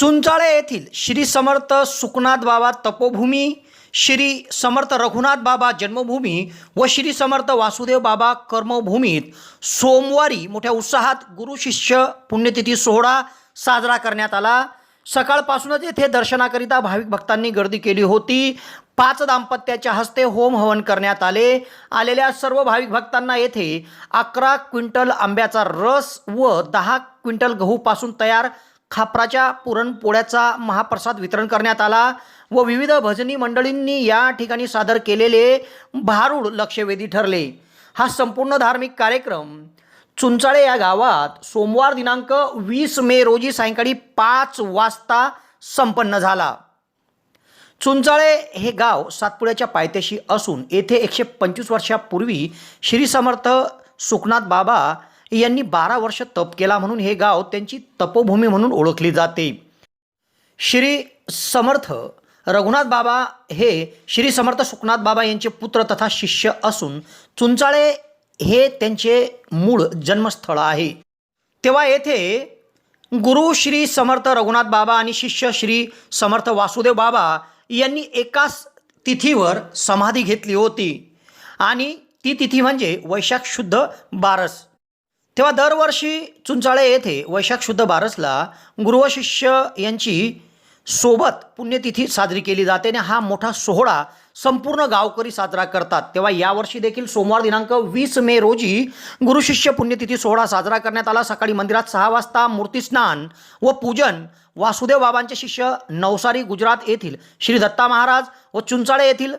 चुंचाळे येथील श्री समर्थ सुखनाथ बाबा तपोभूमी श्री समर्थ रघुनाथ बाबा जन्मभूमी व श्री समर्थ वासुदेव बाबा कर्मभूमीत सोमवारी मोठ्या उत्साहात गुरु शिष्य पुण्यतिथी सोहळा साजरा करण्यात आला. सकाळपासूनच येथे दर्शनाकरिता भाविक भक्तांनी गर्दी केली होती. पाच दाम्पत्याच्या हस्ते होम हवन करण्यात आले. आलेल्या सर्व भाविक भक्तांना येथे अकरा क्विंटल आंब्याचा रस व दहा क्विंटल गहूपासून तयार खापराच्या पुरणपोळ्याचा महाप्रसाद वितरण करण्यात आला व विविध भजनी मंडळींनी या ठिकाणी सादर केलेले भारूड लक्षवेधी ठरले. हा संपूर्ण धार्मिक कार्यक्रम चुंचाळे या गावात सोमवार दिनांक वीस मे रोजी सायंकाळी पाच वाजता संपन्न झाला. चुंचाळे हे गाव सातपुड्याच्या पायथ्याशी असून येथे एकशे पंचवीस वर्षापूर्वी श्री समर्थ सुखनाथ बाबा यांनी बारा वर्ष तप केला म्हणून हे गाव त्यांची तपोभूमी म्हणून ओळखली जाते. श्री समर्थ रघुनाथ बाबा हे श्री समर्थ सुखनाथ बाबा यांचे पुत्र तथा शिष्य असून चुंचाळे हे त्यांचे मूळ जन्मस्थळ आहे. तेव्हा येथे गुरु श्री समर्थ रघुनाथ बाबा आणि शिष्य श्री समर्थ वासुदेव बाबा यांनी एकाच तिथीवर समाधी घेतली होती. आणि ती तिथी म्हणजे वैशाख शुद्ध बारस. तेव्हा दरवर्षी चुंचाळे येथे वैशाख शुद्ध बारसला गुरु यांची सोबत पुण्यतिथी साजरी केली जाते आणि हा मोठा सोहळा संपूर्ण गावकरी साजरा करतात. तेव्हा यावर्षी देखील सोमवार दिनांक वीस मे रोजी गुरुशिष्य पुण्यतिथी सोहळा साजरा करण्यात आला. सकाळी मंदिरात सहा वाजता मूर्तीस्नान व पूजन वासुदेव बाबांचे शिष्य नवसारी गुजरात येथील श्री दत्ता महाराज व चुंचाळे येथील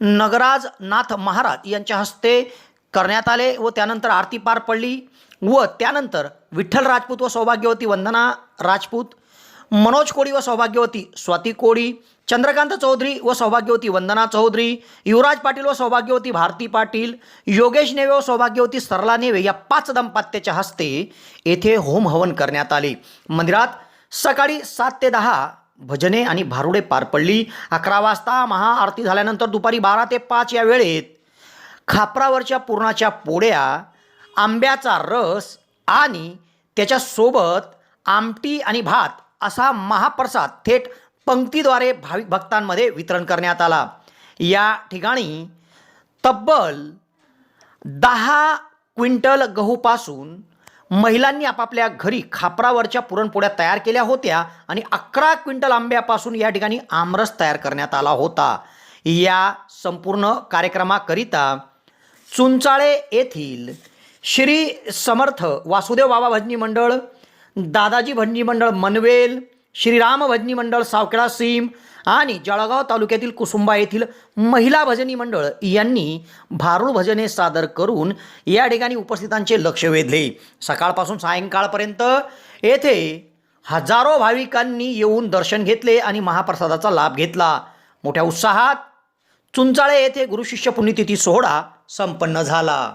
नगराज नाथ महाराज यांच्या हस्ते करण्यात आले व त्यानंतर आरती पार पडली. व त्यानंतर विठ्ठल राजपूत व सौभाग्यवती वंदना राजपूत मनोज कोळी व सौभाग्यवती स्वाती कोळी चंद्रकांत चौधरी व सौभाग्यवती वंदना चौधरी युवराज पाटील व सौभाग्यवती भारती पाटील योगेश नेवे व सौभाग्यवती सरला नेवे या पाच दंपत्याच्या हस्ते येथे होम हवन करण्यात आले. मंदिरात सकाळी सात ते दहा भजने आणि भारुडे पार पडली. अकरा वाजता महाआरती झाल्यानंतर दुपारी बारा ते पाच या वेळेत खापरावरच्या पुरणाच्या पोळ्या आंब्याचा रस आणि त्याच्यासोबत आमटी आणि भात असा महाप्रसाद थेट पंक्तीद्वारे भाविक भक्तांमध्ये वितरण करण्यात आला. या ठिकाणी तब्बल दहा क्विंटल गहूपासून महिलांनी आपापल्या घरी खापरावरच्या पुरणपोळ्या तयार केल्या होत्या आणि अकरा क्विंटल आंब्यापासून या ठिकाणी आमरस तयार करण्यात आला होता. या संपूर्ण कार्यक्रमाकरिता चुंचाळे येथील श्री समर्थ वासुदेव बाबा भजनी मंडळ दादाजी भजनी मंडळ मनवेल श्रीराम भजनी मंडळ सावखेडा सीम आणि जळगाव तालुक्यातील कुसुंबा येथील महिला भजनी मंडळ यांनी भारूड भजने सादर करून या ठिकाणी उपस्थितांचे लक्ष वेधले. सकाळपासून सायंकाळपर्यंत येथे हजारो भाविकांनी येऊन दर्शन घेतले आणि महाप्रसादाचा लाभ घेतला. मोठ्या उत्साहात चुंचाळे येथे गुरुशिष्य पुण्यतिथी सोहळा संपन्न झाला.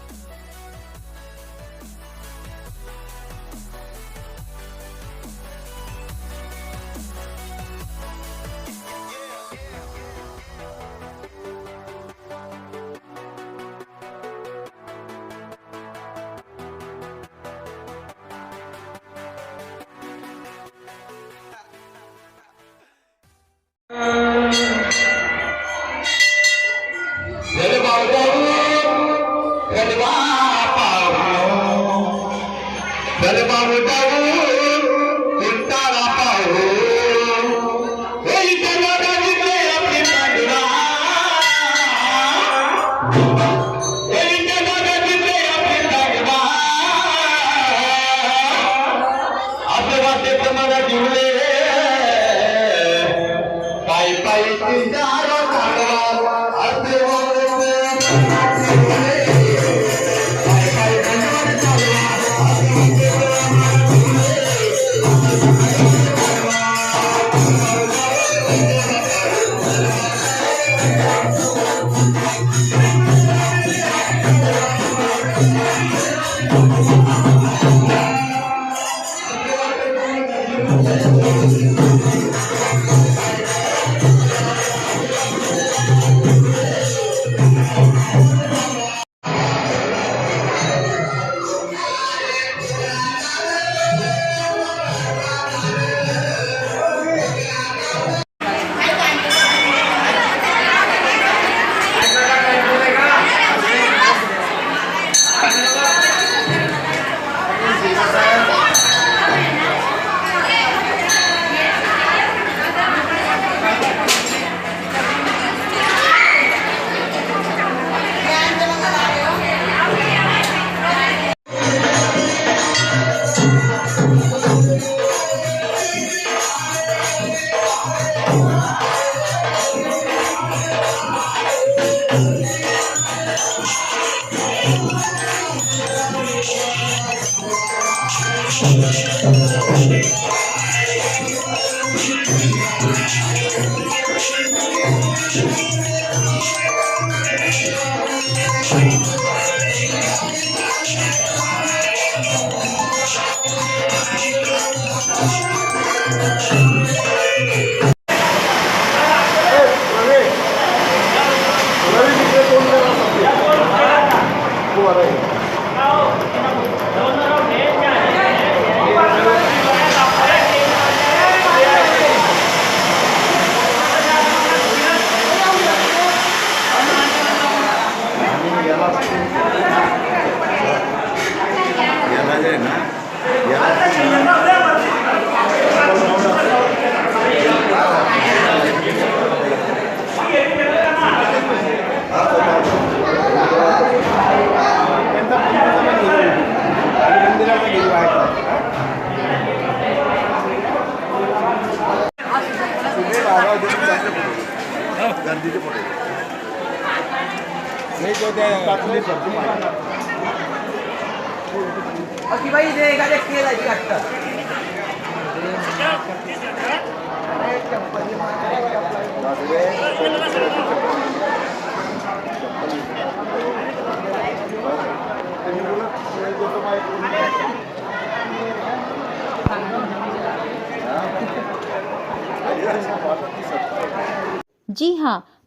Música Thank you. त्या कापली भरती बाई दे एखाद्या वाटतं जी हाँ